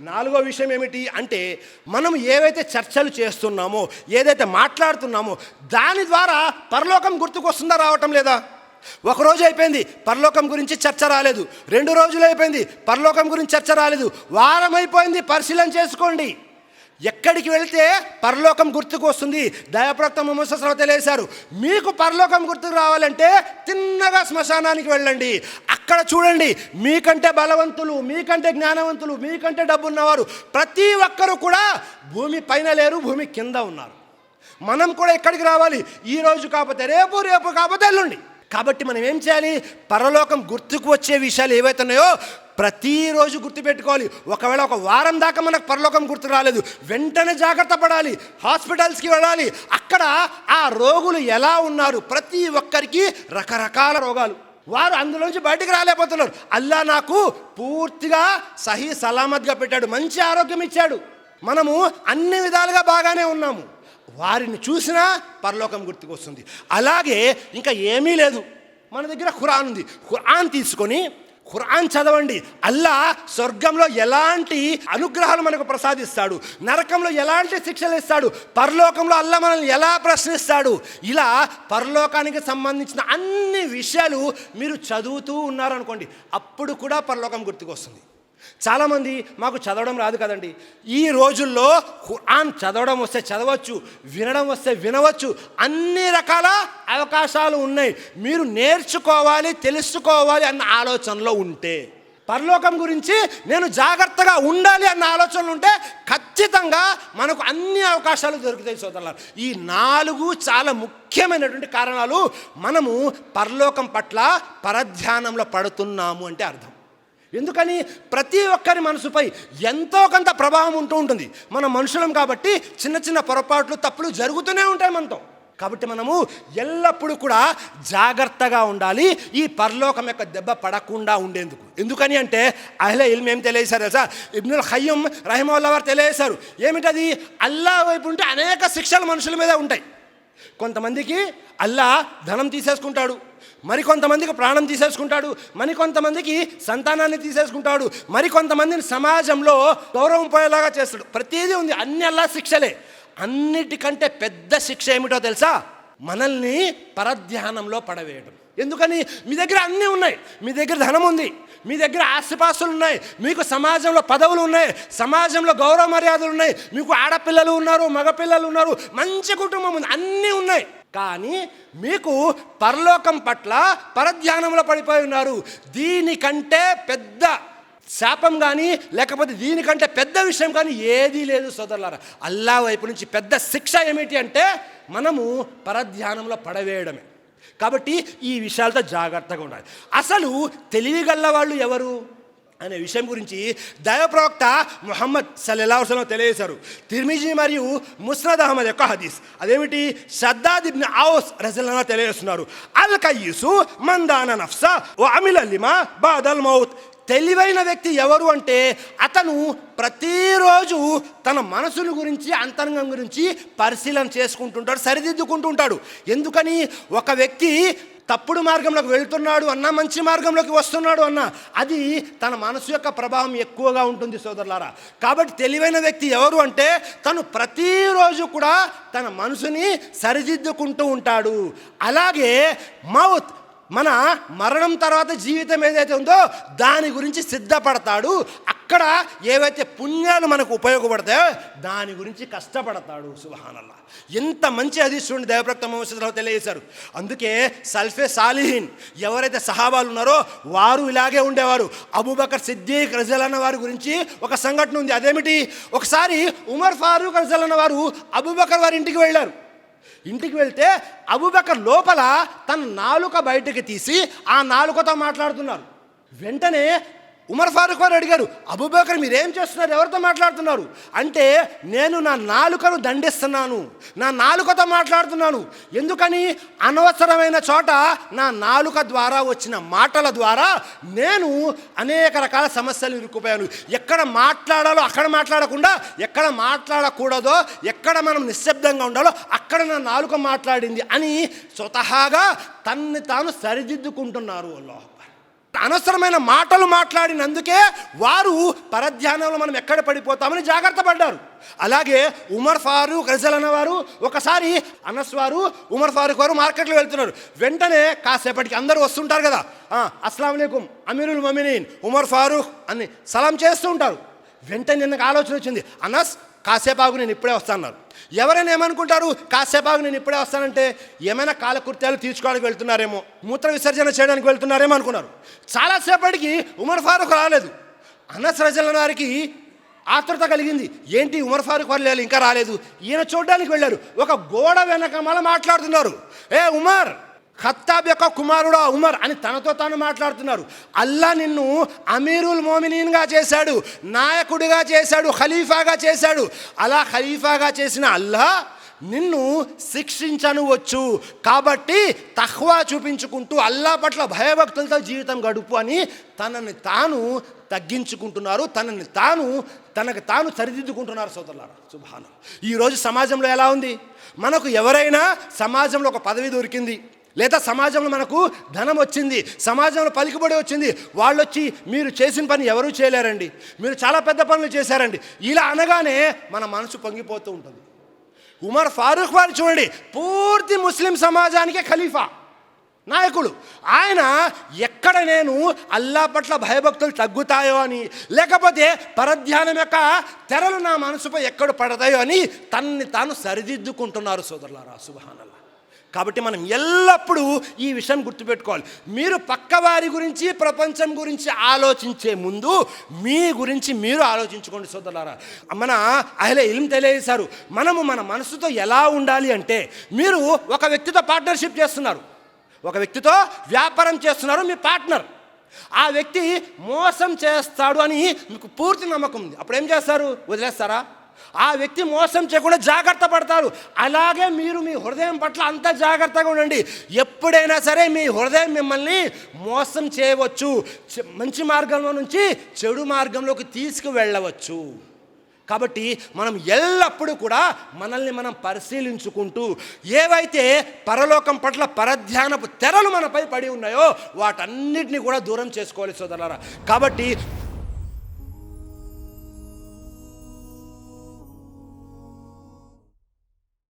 నాలుగో విషయం ఏమిటి అంటే మనం ఏవైతే చర్చలు చేస్తున్నామో ఏదైతే మాట్లాడుతున్నామో దాని ద్వారా పరలోకం గుర్తుకొస్తుందా రావటం లేదా? ఒక రోజు అయిపోయింది పరలోకం గురించి చర్చ రాలేదు. రెండు రోజులు అయిపోయింది పరలోకం గురించి చర్చ రాలేదు. వారం అయిపోయింది పరిశీలన చేసుకోండి. ఎక్కడికి వెళితే పరలోకం గుర్తుకు వస్తుంది? దయప్రక్త ముమ్మసరావు తెలియజేశారు మీకు పరలోకం గుర్తుకు రావాలంటే తిన్నగా శ్మశానానికి వెళ్ళండి. అక్కడ చూడండి మీకంటే బలవంతులు మీకంటే జ్ఞానవంతులు మీకంటే డబ్బు ఉన్నవారు ప్రతి ఒక్కరూ కూడా భూమి పైన లేరు భూమి కింద ఉన్నారు. మనం కూడా ఎక్కడికి రావాలి? ఈ రోజు కాకపోతే రేపు రేపు కాకపోతే ఎల్లుండి. కాబట్టి మనం ఏం చేయాలి? పరలోకం గుర్తుకు వచ్చే విషయాలు ఏవైతున్నాయో ప్రతిరోజు గుర్తుపెట్టుకోవాలి. ఒకవేళ ఒక వారం దాకా మనకు పరలోకం గుర్తు రాలేదు వెంటనే జాగ్రత్త పడాలి హాస్పిటల్స్కి వెళ్ళాలి. అక్కడ ఆ రోగులు ఎలా ఉన్నారు? ప్రతి ఒక్కరికి రకరకాల రోగాలు. వారు అందులోంచి బయటికి రాలేకపోతున్నారు. అల్లా నాకు పూర్తిగా సహీ సలామత్గా పెట్టాడు మంచి ఆరోగ్యం ఇచ్చాడు. మనము అన్ని విధాలుగా బాగానే ఉన్నాము. వారిని చూసినా పరలోకం గుర్తుకొస్తుంది. అలాగే ఇంకా ఏమీ లేదు. మన దగ్గర ఖురాన్ ఉంది. ఖురాన్ తీసుకొని ఖురాన్ చదవండి. అల్లా స్వర్గంలో ఎలాంటి అనుగ్రహాలు మనకు ప్రసాదిస్తాడు? నరకంలో ఎలాంటి శిక్షలు ఇస్తాడు? పరలోకంలో అల్లా మనల్ని ఎలా ప్రశ్నిస్తాడు? ఇలా పరలోకానికి సంబంధించిన అన్ని విషయాలు మీరు చదువుతూ ఉన్నారనుకోండి అప్పుడు కూడా పరలోకం గుర్తుకొస్తుంది. చాలామంది మాకు చదవడం రాదు కదండి. ఈ రోజుల్లో ఖురాన్ చదవడం వస్తే చదవచ్చు వినడం వస్తే వినవచ్చు అన్ని రకాల అవకాశాలు ఉన్నాయి. మీరు నేర్చుకోవాలి తెలుసుకోవాలి అన్న ఆలోచనలో ఉంటే పరలోకం గురించి నేను జాగ్రత్తగా ఉండాలి అన్న ఆలోచనలు ఉంటే ఖచ్చితంగా మనకు అన్ని అవకాశాలు దొరుకుతాయి సోదరులారు. ఈ నాలుగు చాలా ముఖ్యమైనటువంటి కారణాలు మనము పరలోకం పట్ల పరధ్యానంలో పడుతున్నాము అంటే అర్థం. ఎందుకని ప్రతి ఒక్కరి మనసుపై ఎంతో కొంత ప్రభావం ఉంటూ ఉంటుంది. మనం మనుషులం కాబట్టి చిన్న చిన్న పొరపాట్లు తప్పులు జరుగుతూనే ఉంటాయి మనతో. కాబట్టి మనము ఎల్లప్పుడూ కూడా జాగ్రత్తగా ఉండాలి. ఈ పరలోకం యొక్క దెబ్బ పడకుండా ఉండేందుకు. ఎందుకని అంటే అహ్ల ఇల్మ్ ఏం తెలియజేశారు తెలుసా? ఇబ్నుల్ హయ్యం రహిమల్లా వారు తెలియజేశారు. ఏమిటది? అల్లా వైపు ఉంటే అనేక శిక్షలు మనుషుల మీద ఉంటాయి. కొంతమందికి అల్లా ధనం తీసేసుకుంటాడు. మరికొంతమందికి ప్రాణం తీసేసుకుంటాడు మరికొంతమందికి సంతానాన్ని తీసేసుకుంటాడు మరికొంతమందిని సమాజంలో గౌరవం పోయేలాగా చేస్తాడు. ప్రతిదీ ఉంది అన్ని అల్లా శిక్షలే. అన్నిటికంటే పెద్ద శిక్ష ఏమిటో తెలుసా? మనల్ని పరధ్యానంలో పడవేయడం ఎందుకని? మీ దగ్గర అన్నీ ఉన్నాయి. మీ దగ్గర ధనం ఉంది. మీ దగ్గర ఆస్తిపాస్తులు ఉన్నాయి. మీకు సమాజంలో పదవులు ఉన్నాయి. సమాజంలో గౌరవ మర్యాదలు ఉన్నాయి. మీకు ఆడపిల్లలు ఉన్నారు మగపిల్లలు ఉన్నారు మంచి కుటుంబం ఉంది. అన్నీ ఉన్నాయి. కానీ మీకు పరలోకం పట్ల పరధ్యానంలో పడిపోయి ఉన్నారు. దీనికంటే పెద్ద శాపం కానీ లేకపోతే దీనికంటే పెద్ద విషయం కానీ ఏదీ లేదు సోదరులారా. అల్లా వైపు నుంచి పెద్ద శిక్ష ఏమిటి అంటే మనము పరధ్యానంలో పడవేయడమే. కాబట్టి ఈ విషయాలతో జాగ్రత్తగా ఉండాలి. అసలు తెలివిగల్ల వాళ్ళు ఎవరు? అనే విషయం గురించి దైవప్రవక్త ముహమ్మద్ సల్లెల్లా వసలం తెలియజేశారు. తిర్మిజీ మరియు ముస్నద్ అహ్మద్ యొక్క హదీస్. అదేమిటి? షద్దాద్ ఇబ్న్ ఔస్ రజల్లా తెలియజేస్తున్నారు. అల్ కయ్యూసు మందాన నఫ్సా ఓ అమిల్ అల్లిమా బాదల్ మౌత్. తెలివైన వ్యక్తి ఎవరు అంటే అతను ప్రతిరోజు తన మనసును గురించి అంతరంగం గురించి పరిశీలన చేసుకుంటుంటాడు సరిదిద్దుకుంటూ ఉంటాడు ఎందుకని? ఒక వ్యక్తి తప్పుడు మార్గంలోకి వెళ్తున్నాడు అన్న మంచి మార్గంలోకి వస్తున్నాడు అన్నా అది తన మనసు యొక్క ప్రభావం ఎక్కువగా ఉంటుంది సోదరులారా. కాబట్టి తెలివైన వ్యక్తి ఎవరు అంటే తను ప్రతిరోజు కూడా తన మనసుని సరిదిద్దుకుంటూ ఉంటాడు. అలాగే మౌత్ మన మరణం తర్వాత జీవితం ఏదైతే ఉందో దాని గురించి సిద్ధపడతాడు. అక్కడ ఏవైతే పుణ్యాలు మనకు ఉపయోగపడతాయో దాని గురించి కష్టపడతాడు. సుహానల్లా ఎంత మంచి అధిష్ఠుడిని దేవప్రక్త మహమ్మద్ తెలియజేశారు. అందుకే సల్ఫే సాలిహీన్ ఎవరైతే సహాబాలు ఉన్నారో వారు ఇలాగే ఉండేవారు. అబూబకర్ సిద్దీక్ రజలన్న వారి గురించి ఒక సంఘటన ఉంది. అదేమిటి? ఒకసారి ఉమర్ ఫారూక్ రజలన్న వారు అబూబకర్ వారి ఇంటికి వెళ్ళారు. ఇంటికి వెళ్తే అబుబకర్ లోపల తన నాలుక బయటకు తీసి ఆ నాలుకతో మాట్లాడుతున్నారు. వెంటనే ఉమర్ ఫారూక్ వారు అడిగారు అబుబకర్ మీరేం చేస్తున్నారు? ఎవరితో మాట్లాడుతున్నారు? అంటే నేను నా నాలుకను దండిస్తున్నాను. నా నాలుకతో మాట్లాడుతున్నాను. ఎందుకని? అనవసరమైన చోట నా నాలుక ద్వారా వచ్చిన మాటల ద్వారా నేను అనేక రకాల సమస్యలు ఇరుక్కుపోయాను. ఎక్కడ మాట్లాడాలో అక్కడ మాట్లాడకుండా ఎక్కడ మాట్లాడకూడదో ఎక్కడ మనం నిశ్శబ్దంగా ఉండాలో అక్కడ నా నాలుక మాట్లాడింది అని స్వతహాగా తన్ని తాను సరిదిద్దుకుంటున్నారు అల్లాహ్. అనవసరమైన మాటలు మాట్లాడినందుకే వారు పరధ్యానంలో మనం ఎక్కడ పడిపోతామని జాగ్రత్త పడ్డారు. అలాగే ఉమర్ ఫారూక్ రజల్ అన్నవారు ఒకసారి అనస్ వారు ఉమర్ ఫారూక్ వారు మార్కెట్లో వెళ్తున్నారు. వెంటనే కాసేపటికి అందరూ వస్తుంటారు కదా. అస్సలం అయికం అమీరుల్ మమినీన్ ఉమర్ ఫారూక్ అని సలాం చేస్తూ ఉంటారు. వెంటనే నాకు ఆలోచన వచ్చింది. అనస్ కాసేపు ఆగు నేను ఇప్పుడే వస్తాను ఎవరైనా ఏమనుకుంటారు? కాసేపు ఆగు నేను ఇప్పుడే వస్తానంటే ఏమైనా కాలకృత్యాలు తీర్చుకోవడానికి వెళ్తున్నారేమో మూత్ర విసర్జన చేయడానికి వెళ్తున్నారేమో అనుకున్నారు. చాలాసేపటికి ఉమర్ ఫారూక్ రాలేదు. అనస్ రజల వారికి ఆతృత కలిగింది. ఏంటి ఉమర్ ఫారూక్ వాళ్ళు ఇంకా రాలేదు? ఈయన చూడడానికి వెళ్ళారు. ఒక గోడ వెనక మళ్ళీ మాట్లాడుతున్నారు. ఏ ఉమర్ ఖత్తాబ్ యొక్క కుమారుడా ఉమర్ అని తనతో తాను మాట్లాడుతున్నారు. అల్లా నిన్ను అమీరుల్ మోమినీన్గా చేశాడు నాయకుడిగా చేశాడు ఖలీఫాగా చేశాడు. అలా ఖలీఫాగా చేసిన అల్లా నిన్ను శిక్షించనువచ్చు. కాబట్టి తహ్వా చూపించుకుంటూ అల్లా పట్ల భయభక్తులతో జీవితం గడుపు అని తనని తాను తగ్గించుకుంటున్నారు తనని తాను తనకు తాను సరిదిద్దుకుంటున్నారు సోదరులారా. శుభానం ఈరోజు సమాజంలో ఎలా ఉంది? మనకు ఎవరైనా సమాజంలో ఒక పదవి దొరికింది. లేదా సమాజంలో మనకు ధనం వచ్చింది సమాజంలో పలికిబడి వచ్చింది వాళ్ళు వచ్చి మీరు చేసిన పని ఎవరూ చేయలేరండి? మీరు చాలా పెద్ద పనులు చేశారండి. ఇలా అనగానే మన మనసు పొంగిపోతూ ఉంటుంది. ఉమర్ ఫారూక్ వారు చూడండి పూర్తి ముస్లిం సమాజానికే ఖలీఫా నాయకుడు. ఆయన ఎక్కడ నేను అల్లా పట్ల భయభక్తులు తగ్గుతాయో అని లేకపోతే పరధ్యానం యొక్క తెరలు నా మనసుపై ఎక్కడ పడతాయో అని తన్ని తాను సరిదిద్దుకుంటున్నారు సోదరులారా సుభానల్లా. కాబట్టి మనం ఎల్లప్పుడూ ఈ విషయం గుర్తుపెట్టుకోవాలి. మీరు పక్కవారి గురించి ప్రపంచం గురించి ఆలోచించే ముందు మీ గురించి మీరు ఆలోచించుకోండి సోదరులారా. మన అహలే ఇల్లు తెలియజేశారు. మనము మన మనసుతో ఎలా ఉండాలి అంటే మీరు ఒక వ్యక్తితో పార్ట్నర్షిప్ చేస్తున్నారు. ఒక వ్యక్తితో వ్యాపారం చేస్తున్నారు మీ పార్ట్నర్. ఆ వ్యక్తి మోసం చేస్తాడు అని మీకు పూర్తి నమ్మకం ఉంది. అప్పుడు ఏం చేస్తారు? వదిలేస్తారా? ఆ వ్యక్తి మోసం చేయకుండా జాగ్రత్త పడతారు అలాగే మీరు మీ హృదయం పట్ల అంత జాగ్రత్తగా ఉండండి. ఎప్పుడైనా సరే మీ హృదయం మిమ్మల్ని మోసం చేయవచ్చు. మంచి మార్గంలో నుంచి చెడు మార్గంలోకి తీసుకువెళ్ళవచ్చు. కాబట్టి మనం ఎల్లప్పుడూ కూడా మనల్ని మనం పరిశీలించుకుంటూ ఏవైతే పరలోకం పట్ల పరధ్యానపు తెరలు మనపై పడి ఉన్నాయో వాటన్నిటిని కూడా దూరం చేసుకోవాలి సోదరులారా. కాబట్టి